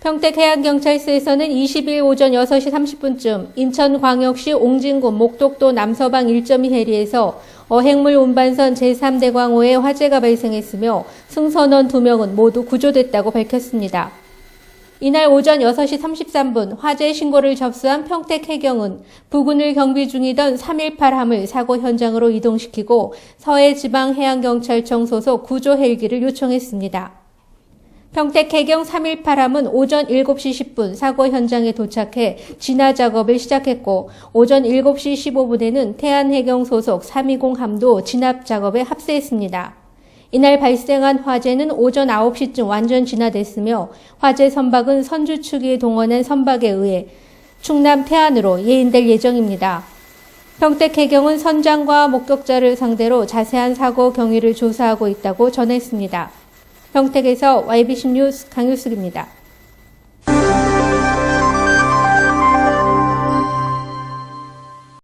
평택 해양경찰서에서는 20일 오전 6시 30분쯤 인천광역시 옹진군 목독도 남서방 1.2 해리에서 어획물 운반선 제3대광호에 화재가 발생했으며 승선원 2명은 모두 구조됐다고 밝혔습니다. 이날 오전 6시 33분 화재 신고를 접수한 평택 해경은 부근을 경비 중이던 318함을 사고 현장으로 이동시키고 서해지방해양경찰청 소속 구조 헬기를 요청했습니다. 평택 해경 318함은 오전 7시 10분 사고 현장에 도착해 진화 작업을 시작했고 오전 7시 15분에는 태안 해경 소속 320함도 진압 작업에 합세했습니다. 이날 발생한 화재는 오전 9시쯤 완전 진화됐으며 화재 선박은 선주 측이 동원한 선박에 의해 충남 태안으로 예인될 예정입니다. 평택 해경은 선장과 목격자를 상대로 자세한 사고 경위를 조사하고 있다고 전했습니다. 평택에서 YBC 뉴스 강유숙입니다.